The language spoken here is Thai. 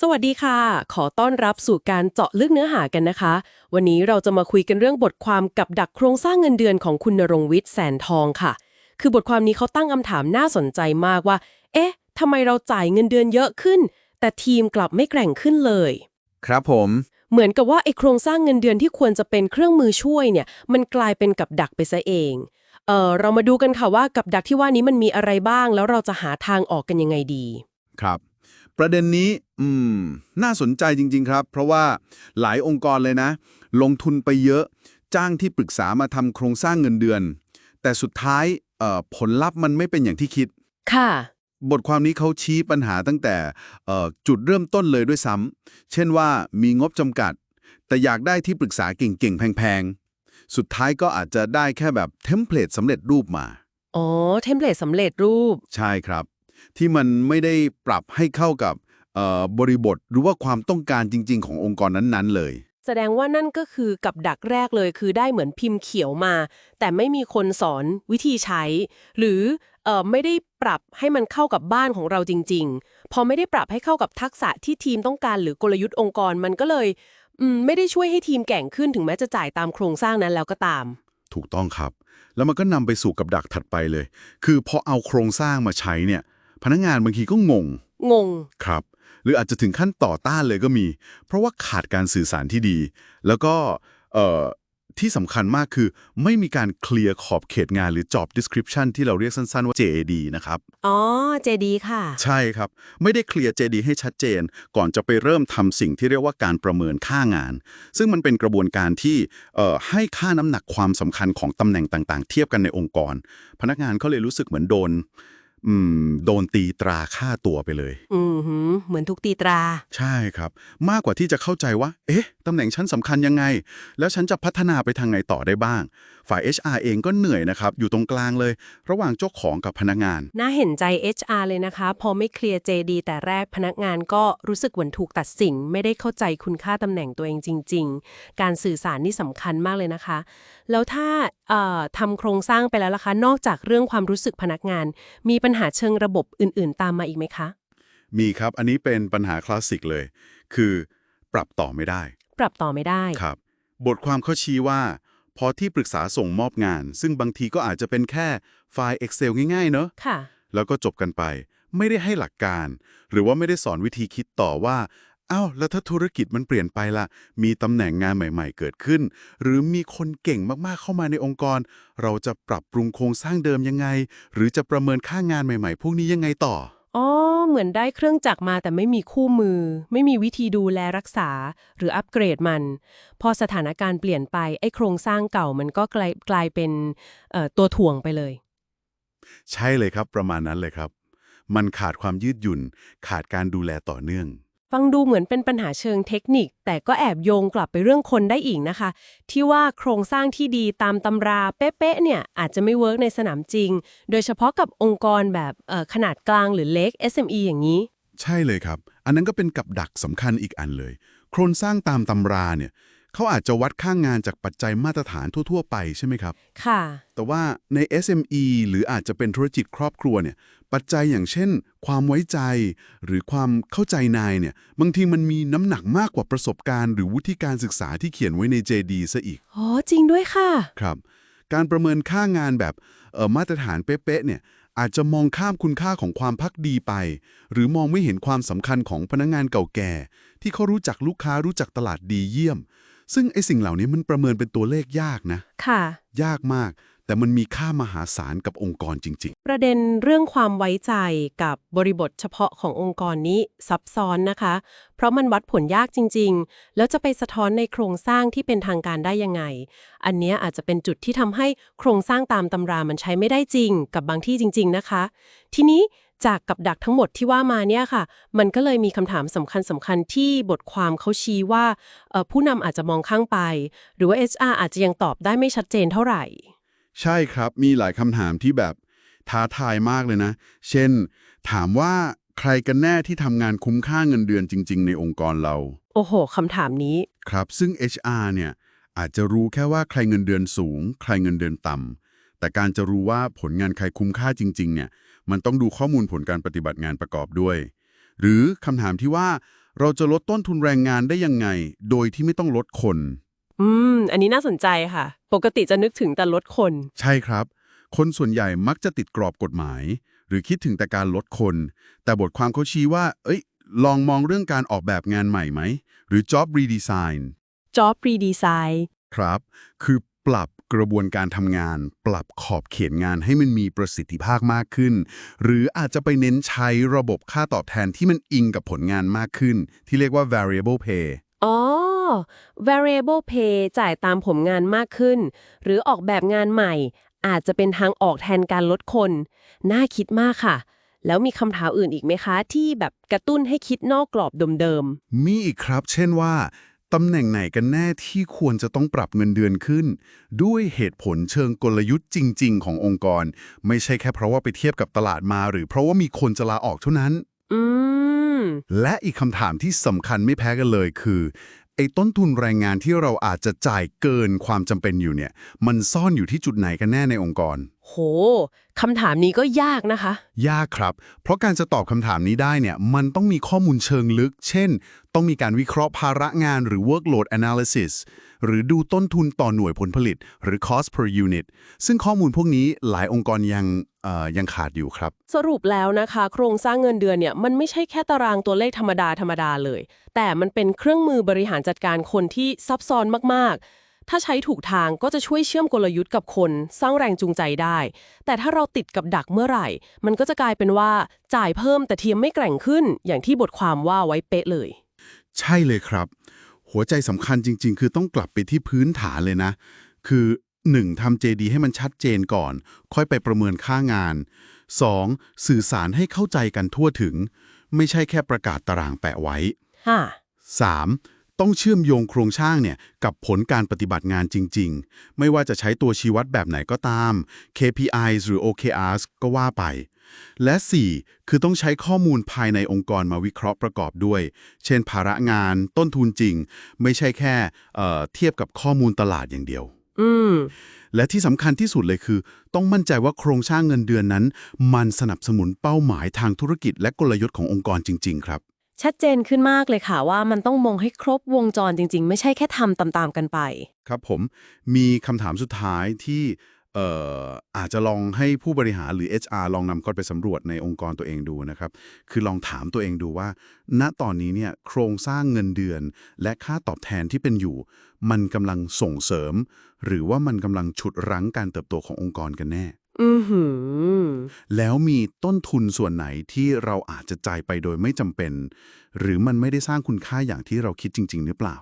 สวัสดีค่ะ ขอต้อนรับสู่การเจาะลึกเนื้อหากันนะคะ วันนี้เราจะมาคุยกันเรื่องบทความกับดักโครงสร้างเงินเดือนของคุณนรงค์วิทย์แสนทองค่ะ คือบทความนี้เขาตั้งคำถามน่าสนใจมากว่า เอ๊ะทำไมเราจ่ายเงินเดือนเยอะขึ้น แต่ทีมกลับไม่แกร่งขึ้นเลย ครับผม เหมือนกับว่าไอ้โครงสร้างเงินเดือนที่ควรจะเป็นเครื่องมือช่วยเนี่ย มันกลายเป็นกับดักไปซะเอง เออเรามาดูกันค่ะว่ากับดักที่ว่านี้มันมีอะไรบ้าง แล้วเราจะหาทางออกกันยังไงดี ครับ ประเด็นนี้อืมน่าสนใจจริง ๆ ครับ เพราะว่าหลายองค์กรเลยนะ ลงทุนไปเยอะ จ้างที่ปรึกษามาทำโครงสร้างเงินเดือน แต่สุดท้ายเอ่อผลลัพธ์มันไม่เป็นอย่างที่คิด ค่ะ บทความนี้เขาชี้ปัญหาตั้งแต่เอ่อจุดเริ่มต้นเลยด้วยซ้ำเช่นว่ามีงบจำกัด แต่อยากได้ที่ปรึกษาเก่งๆ แพงๆ สุดท้ายก็อาจจะได้แค่แบบเทมเพลตสำเร็จรูปมา อ๋อ เทมเพลตสำเร็จรูป ใช่ครับ ที่มันไม่ได้ปรับให้เข้ากับเอ่อบริบทหรือว่าความต้องการจริง ๆ ขององค์กรนั้นๆเลย แสดงว่านั่นก็คือกับดักแรกเลยคือได้เหมือนพิมพ์เขียวมา แต่ไม่มีคนสอนวิธีใช้ หรือเออไม่ได้ปรับให้มันเข้ากับบ้านของเราจริง ๆ พอไม่ได้ปรับให้เข้ากับทักษะที่ทีมต้องการหรือกลยุทธ์องค์กรมันก็เลยอืมไม่ได้ช่วยให้ทีมแกร่งขึ้นถึงแม้จะจ่ายตามโครงสร้างนั้นแล้วก็ตาม ถูกต้องครับ แล้วมันก็นำไปสู่กับดักถัดไปเลย คือพอเอาโครงสร้างมาใช้เนี่ย พนักงานบางทีก็งง งง ครับ หรืออาจจะถึงขั้นต่อต้านเลยก็มี เพราะว่าขาดการสื่อสารที่ดี แล้วก็เอ่อที่สำคัญมากคือ ไม่มีการเคลียร์ขอบเขตงานหรือ job description ที่เราเรียกสั้นๆว่า JAD นะครับ อ๋อเจดีค่ะ ใช่ครับ ไม่ได้เคลียร์ JD ให้ชัดเจน ก่อนจะไปเริ่มทำสิ่งที่เรียกว่าการประเมินค่างาน ซึ่งมันเป็นกระบวนการที่เอ่อให้ค่าน้ำหนักความสำคัญของตำแหน่งต่างๆ เทียบกันในองค์กร พนักงานเขาเลยรู้สึกเหมือนโดน อืม โดนตีตราค่าตัวไปเลย อืมหืมเหมือนทุกตีตรา ใช่ครับ มากกว่าที่จะเข้าใจว่า เอ๊ะตำแหน่งฉันสำคัญยังไง แล้วฉันจะพัฒนาไปทางไหนต่อได้บ้าง ฝ่าย HR เองก็เหนื่อยนะครับ อยู่ตรงกลางเลย ระหว่างเจ้าของกับพนักงาน น่าเห็นใจ HR เลยนะคะ พอไม่เคลียร์ JD แต่แรกพนักงานก็รู้สึกเหมือนถูกตัดสินไม่ได้เข้าใจคุณค่าตำแหน่งตัวเองจริง ๆ การสื่อสารนี่สำคัญมากเลยนะคะ แล้วถ้าเอ่อทำโครงสร้างไปแล้วล่ะคะ นอกจากเรื่องความรู้สึกพนักงาน มีปัญหาเชิงระบบอื่น ๆ ตามมาอีกไหมคะ มีครับอันนี้เป็นปัญหาคลาสสิกเลย คือ ปรับต่อไม่ได้ ปรับต่อไม่ได้ครับ บทความเขาชี้ว่า พอที่ปรึกษาส่งมอบงาน ซึ่งบางทีก็อาจจะเป็นแค่ไฟล์ Excel ง่ายๆ เนอะค่ะ แล้วก็จบกันไป ไม่ได้ให้หลักการ หรือว่าไม่ได้สอนวิธีคิดต่อว่าอ้าวแล้วถ้าธุรกิจมันเปลี่ยนไปล่ะมีตำแหน่งงานใหม่ ๆ เกิดขึ้น หรือมีคนเก่งมากๆเข้ามาในองค์กร เราจะปรับปรุงโครงสร้างเดิมยังไง หรือจะประเมินค่างานใหม่ ๆ พวกนี้ยังไงต่อ อ๋อ เหมือนได้เครื่องจักรมาแต่ไม่มีคู่มือ ไม่มีวิธีดูแลรักษา หรืออัปเกรดมัน พอสถานการณ์เปลี่ยนไป ไอ้โครงสร้างเก่ามันก็กลายกลายเป็นตัวถ่วงไปเลย ใช่เลยครับประมาณนั้นเลยครับ มันขาดความยืดหยุ่น ขาดการดูแลต่อเนื่อง ฟังดูเหมือนเป็นปัญหาเชิงเทคนิค แต่ก็แอบโยงกลับไปเรื่องคนได้อีกนะคะ ที่ว่าโครงสร้างที่ดีตามตำราเป๊ะๆเนี่ยอาจจะไม่เวิร์กในสนามจริง โดยเฉพาะกับองค์กรแบบขนาดกลางหรือเล็ก SME อย่างนี้ ใช่เลยครับ อันนั้นก็เป็นกับดักสำคัญอีกอันเลย โครงสร้างตามตำราเนี่ย เขาอาจจะวัดค่างงานจากปัจจัยมาตรฐานทั่ว ๆ ไปใช่ไหมครับ ค่ะ แต่ว่าใน SME หรืออาจจะเป็นธุรกิจครอบครัวเนี่ย ปัจจัยอย่างเช่น ความไว้ใจ หรือความเข้าใจนายเนี่ย บางทีมันมีน้ำหนักมากกว่าประสบการณ์ หรือวุฒิการศึกษาที่เขียนไว้ใน JD ซะอีก อ๋อ จริงด้วยค่ะ ครับ การประเมินค่างานแบบเอ่อมาตรฐานเป๊ะๆเนี่ยอาจจะมองข้ามคุณค่าของความพักดีไป หรือมองไม่เห็นความสำคัญของพนักงานเก่าแก่ ที่เขารู้จักลูกค้ารู้จักตลาดดีเยี่ยม ซึ่งไอ้สิ่งเหล่านี้มันประเมินเป็นตัวเลขยากนะ ค่ะ ยากมาก แต่มันมีค่ามหาศาลกับองค์กรจริงประเด็นเรื่องความไว้ใจกับบริบทเฉพาะขององค์กรนี้ซับซ้อนนะคะ เพราะมันวัดผลยากจริง ๆ แล้วจะไปสะท้อนในโครงสร้างที่เป็นทางการได้ยังไง อันเนี้ยอาจจะเป็นจุดที่ทำให้โครงสร้างตามตำรามันใช้ไม่ได้จริง กับบางที่จริง ๆ นะคะ ทีนี้ จากกับดักทั้งหมดที่ว่ามาเนี่ยค่ะ มันก็เลยมีคำถามสำคัญสำคัญที่บทความเขาชี้ว่าเอ่อผู้นำอาจจะมองข้างไป หรือว่า HR อาจจะยังตอบได้ไม่ชัดเจนเท่าไหร่ๆใช่ครับมีหลายคำถามที่แบบท้าทายมากเลยนะ เช่น ถามว่าใครกันแน่ที่ทำงานคุ้มค่าเงินเดือนจริง ๆ ในองค์กรเรา โอ้โหคำถามนี้ ครับซึ่ง HR เนี่ยอาจจะรู้แค่ว่าใครเงินเดือนสูง ใครเงินเดือนต่ำแต่การจะรู้ว่าผลงานใครคุ้มค่าจริง ๆ เนี่ย มันต้องดูข้อมูลผลการปฏิบัติงานประกอบด้วย หรือคำถามที่ว่าเราจะลดต้นทุนแรงงานได้ยังไง โดยที่ไม่ต้องลดคน อืม อันนี้น่าสนใจค่ะ ปกติจะนึกถึงแต่ลดคน ใช่ครับ คนส่วนใหญ่มักจะติดกรอบกฎหมาย หรือคิดถึงแต่การลดคน แต่บทความเขาชี้ว่า เอ้ย ลองมองเรื่องการออกแบบงานใหม่ไหม หรือ job redesign job redesign ครับ คือปรับ กระบวนการทำงาน ปรับขอบเขตงานให้มันมีประสิทธิภาพมากขึ้น หรืออาจจะไปเน้นใช้ระบบค่าตอบแทนที่มันอิงกับผลงานมากขึ้น ที่เรียกว่า variable pay อ๋อ variable pay จ่ายตามผมงานมากขึ้น หรือออกแบบงานใหม่ อาจจะเป็นทางออกแทนการลดคน น่าคิดมากค่ะแล้วมีคำถามอื่นอีกไหมคะ ที่แบบกระตุ้นให้คิดนอกกรอบเดิมมีอีกครับ เช่นว่า ตำแหน่งไหนกันแน่ที่ควรจะต้องปรับเงินเดือนขึ้น ด้วยเหตุผลเชิงกลยุทธ์จริง ๆ ขององค์กร ไม่ใช่แค่เพราะว่าไปเทียบกับตลาดมา หรือเพราะว่ามีคนจะลาออกเท่านั้นๆอืม และอีกคำถามที่สำคัญไม่แพ้กันเลยคือไอ้ต้นทุนแรงงานที่เราอาจจะจ่ายเกินความจำเป็นอยู่เนี่ย มันซ่อนอยู่ที่จุดไหนกันแน่ในองค์กร โหคำถามนี้ก็ยากนะคะ ยากครับ เพราะการจะตอบคำถามนี้ได้เนี่ยมันต้องมีข้อมูลเชิงลึก เช่น ต้องมีการวิเคราะห์ภาระงานหรือ workload analysis หรือดูต้นทุนต่อหน่วยผลผลิต หรือ cost per unit ซึ่งข้อมูลพวกนี้หลายองค์กรยังเอ่อยังขาดอยู่ครับ สรุปแล้วนะคะ โครงสร้างเงินเดือนเนี่ยมันไม่ใช่แค่ตารางตัวเลขธรรมดาธรรมดาเลย แต่มันเป็นเครื่องมือบริหารจัดการคนที่ซับซ้อนมากๆ ถ้าใช้ถูกทางก็จะช่วยเชื่อมกลยุทธ์กับคน สร้างแรงจูงใจได้ แต่ถ้าเราติดกับดักเมื่อไหร่ มันก็จะกลายเป็นว่าจ่ายเพิ่มแต่เทียมไม่แกร่งขึ้น อย่างที่บทความว่าไว้เป๊ะเลย ใช่เลยครับ หัวใจสำคัญจริง ๆ คือต้องกลับไปที่พื้นฐานเลยนะ คือ 1. ทำ JD ให้มันชัดเจนก่อน ค่อยไปประเมินค่างาน 2. สื่อสารให้เข้าใจกันทั่วถึง ไม่ใช่แค่ประกาศตารางแปะไว้ค่ะ 3. ต้องเชื่อมโยงโครงสร้างเนี่ยกับผลการปฏิบัติงานจริง ๆ ไม่ว่าจะใช้ตัวชี้วัดแบบไหนก็ตาม KPIs หรือ OKRs ก็ว่าไป และ 4. คือต้องใช้ข้อมูลภายในองค์กรมาวิเคราะห์ประกอบด้วย เช่น ภาระงาน ต้นทุนจริง ไม่ใช่แค่เอ่อเทียบกับข้อมูลตลาดอย่างเดียวอืมและที่สำคัญที่สุดเลยคือ ต้องมั่นใจว่าโครงสร้างเงินเดือนนั้น มันสนับสนุนเป้าหมายทางธุรกิจและกลยุทธ์ขององค์กรจริง ๆ ครับ ชัดเจนขึ้นมากเลยค่ะว่ามันต้องมองให้ครบวงจรจริง ๆ ไม่ใช่แค่ทำตามๆกันไป ครับผมมีคำถามสุดท้ายที่เอ่ออาจจะลองให้ผู้บริหารหรือ HR ลองนำก้อนไปสำรวจในองค์กรตัวเองดูนะครับ คือลองถามตัวเองดูว่า ณตอนนี้เนี่ยโครงสร้างเงินเดือน และค่าตอบแทนที่เป็นอยู่ มันกำลังส่งเสริม หรือว่ามันกำลังฉุดรั้งการเติบโตขององค์กรกันแน่ อือหือ แล้วมีต้นทุนส่วนไหนที่เราอาจจะจ่ายไปโดยไม่จำเป็น หรือมันไม่ได้สร้างคุณค่าอย่างที่เราคิดจริง ๆ หรือเปล่า